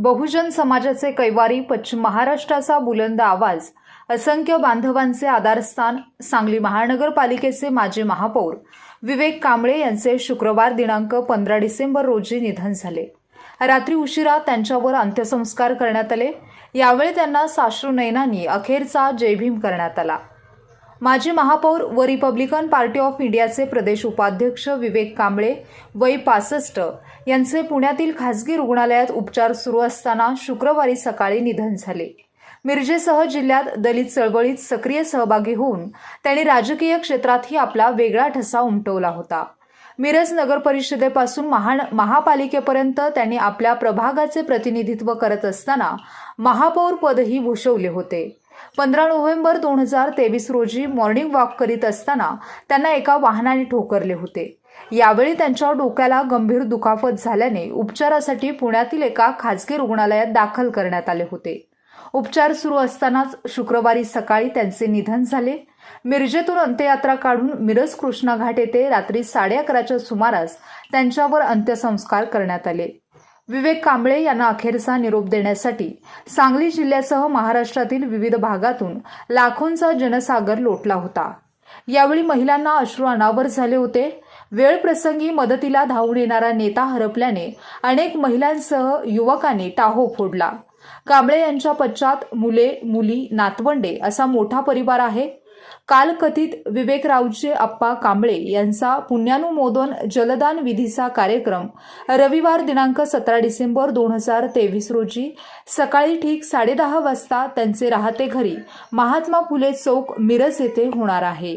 बहुजन समाजाचे कैवारी पश्चिम महाराष्ट्राचा बुलंद आवाज असंख्य बांधवांचे आधारस्थान सांगली महानगरपालिकेचे माजी महापौर विवेक कांबळे यांचे शुक्रवार दिनांक पंधरा डिसेंबर रोजी निधन झाले. रात्री उशिरा त्यांच्यावर अंत्यसंस्कार करण्यात आले. यावेळी त्यांना साश्रू नयनांनी अखेरचा जयभीम करण्यात आला. माजी महापौर व रिपब्लिकन पार्टी ऑफ इंडियाचे प्रदेश उपाध्यक्ष विवेक कांबळे वय पासष्ट यांचे पुण्यातील खासगी रुग्णालयात उपचार सुरू असताना शुक्रवारी सकाळी निधन झाले. मिरजेसह जिल्ह्यात दलित चळवळीत सक्रिय सहभागी होऊन त्यांनी राजकीय क्षेत्रातही आपला वेगळा ठसा उमटवला होता. मिरज नगर परिषदेपासून महान महापालिकेपर्यंत त्यांनी आपल्या प्रभागाचे प्रतिनिधित्व करत असताना महापौर पदही भूषवले होते. पंधरा नोव्हेंबर दोन हजार तेवीस रोजी मॉर्निंग वॉक करीत असताना त्यांना एका वाहनाने ठोकरले होते. यावेळी त्यांच्या डोक्याला गंभीर दुखापत झाल्याने उपचारासाठी पुण्यातील एका खाजगी रुग्णालयात दाखल करण्यात आले होते. उपचार सुरू असतानाच शुक्रवारी सकाळी त्यांचे निधन झाले. मिरजेतून अंत्ययात्रा काढून मिरज कृष्णा घाट येथे रात्री साडे अकराच्या सुमारास त्यांच्यावर अंत्यसंस्कार करण्यात आले. विवेक कांबळे यांना अखेरचा निरोप देण्यासाठी सांगली जिल्ह्यासह महाराष्ट्रातील विविध भागातून लाखोंचा जनसागर लोटला होता. यावेळी महिलांना अश्रू अनावर झाले होते. वेळप्रसंगी मदतीला धावून येणारा नेता हरपल्याने अनेक महिलांसह युवकांनी टाहो फोडला. कांबळे यांच्या पश्चात मुले मुली नातवंडे असा मोठा परिवार आहे. कालकथित विवेकरावचे अप्पा कांबळे यांचा पुण्यानुमोदन जलदान विधीचा कार्यक्रम रविवार दिनांक सतरा डिसेंबर दोन हजार तेवीस रोजी सकाळी ठीक साडेदहा वाजता त्यांचे राहते घरी महात्मा फुले चौक मिरज येथे होणार आहे.